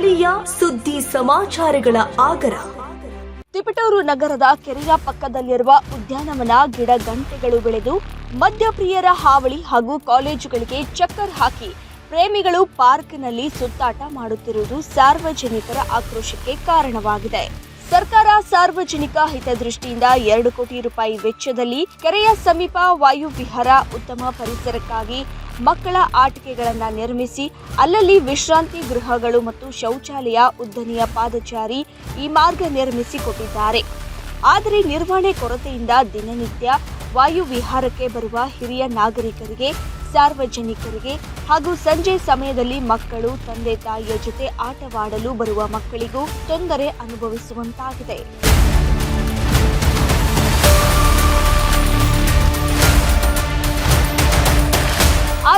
ಸ್ಥಳೀಯ ಸುದ್ದಿ ಸಮಾಚಾರಗಳ ಆಗರ. ತಿಪಟೂರು ನಗರದ ಕೆರೆಯ ಪಕ್ಕದಲ್ಲಿರುವ ಉದ್ಯಾನವನ ಗಿಡ ಗಂಟೆಗಳು ಬೆಳೆದು ಮದ್ಯಪ್ರಿಯರ ಹಾವಳಿ ಹಾಗೂ ಕಾಲೇಜುಗಳಿಗೆ ಚಕ್ಕರ್ ಹಾಕಿ ಪ್ರೇಮಿಗಳು ಪಾರ್ಕ್ನಲ್ಲಿ ಸುತ್ತಾಟ ಮಾಡುತ್ತಿರುವುದು ಸಾರ್ವಜನಿಕರ ಆಕ್ರೋಶಕ್ಕೆ ಕಾರಣವಾಗಿದೆ. ಸರ್ಕಾರ ಸಾರ್ವಜನಿಕ ಹಿತದೃಷ್ಟಿಯಿಂದ ಎರಡು ಕೋಟಿ ರೂಪಾಯಿ ವೆಚ್ಚದಲ್ಲಿ ಕೆರೆಯ ಸಮೀಪ ವಾಯುವಿಹಾರ ಉತ್ತಮ ಪರಿಸರಕ್ಕಾಗಿ ಮಕ್ಕಳ ಆಟಿಕೆಗಳನ್ನು ನಿರ್ಮಿಸಿ ಅಲ್ಲಲ್ಲಿ ವಿಶ್ರಾಂತಿ ಗೃಹಗಳು ಮತ್ತು ಶೌಚಾಲಯ ಉದ್ದನೆಯ ಪಾದಚಾರಿ ಈ ಮಾರ್ಗ ನಿರ್ಮಿಸಿ ಕೊಟ್ಟಿದ್ದಾರೆ ಆದರೆ ನಿರ್ವಹಣೆ ಕೊರತೆಯಿಂದ ದಿನನಿತ್ಯ ವಾಯು ವಿಹಾರಕ್ಕೆ ಬರುವ ಹಿರಿಯ ನಾಗರಿಕರಿಗೆ, ಸಾರ್ವಜನಿಕರಿಗೆ ಹಾಗೂ ಸಂಜೆ ಸಮಯದಲ್ಲಿ ಮಕ್ಕಳು, ತಂದೆ, ತಾಯಿಯ ಜೊತೆ ಆಟವಾಡಲು ಬರುವ ಮಕ್ಕಳಿಗೂ ತೊಂದರೆ ಅನುಭವಿಸುವಂತಾಗಿದೆ.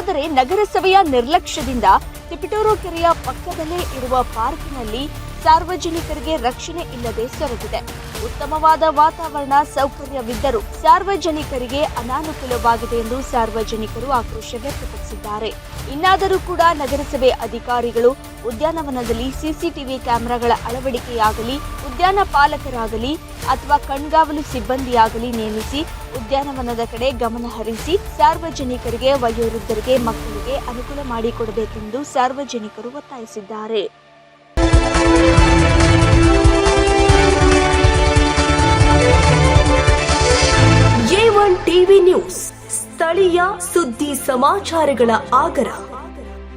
ಆದರೆ ನಗರಸಭೆಯ ನಿರ್ಲಕ್ಷ್ಯದಿಂದ ತಿಪಟೂರು ಕೆರೆಯ ಪಕ್ಕದಲ್ಲೇ ಇರುವ ಪಾರ್ಕ್ನಲ್ಲಿ ಸಾರ್ವಜನಿಕರಿಗೆ ರಕ್ಷಣೆ ಇಲ್ಲದೆ ಸೊರಗಿದೆ. ಉತ್ತಮವಾದ ವಾತಾವರಣ ಸೌಕರ್ಯವಿದ್ದರೂ ಸಾರ್ವಜನಿಕರಿಗೆ ಅನಾನುಕೂಲವಾಗಿದೆ ಎಂದು ಸಾರ್ವಜನಿಕರು ಆಕ್ರೋಶ ವ್ಯಕ್ತಪಡಿಸಿದ್ದಾರೆ. ಇನ್ನಾದರೂ ಕೂಡ ನಗರಸಭೆ ಅಧಿಕಾರಿಗಳು ಉದ್ಯಾನವನದಲ್ಲಿ ಸಿಸಿಟಿವಿ ಕ್ಯಾಮೆರಾಗಳ ಅಳವಡಿಕೆಯಾಗಲಿ, ಉದ್ಯಾನ ಪಾಲಕರಾಗಲಿ ಅಥವಾ ಕಣ್ಗಾವಲು ಸಿಬ್ಬಂದಿಯಾಗಲಿ ನೇಮಿಸಿ ಉದ್ಯಾನವನದ ಕಡೆ ಗಮನ ಹರಿಸಿ ಸಾರ್ವಜನಿಕರಿಗೆ, ವಯೋವೃದ್ಧರಿಗೆ, ಮಕ್ಕಳಿಗೆ ಅನುಕೂಲ ಮಾಡಿಕೊಡಬೇಕೆಂದು ಸಾರ್ವಜನಿಕರು ಒತ್ತಾಯಿಸಿದ್ದಾರೆ. ಸುದ್ದಿ ಸಮಾಚಾರಗಳ ಆಗರ.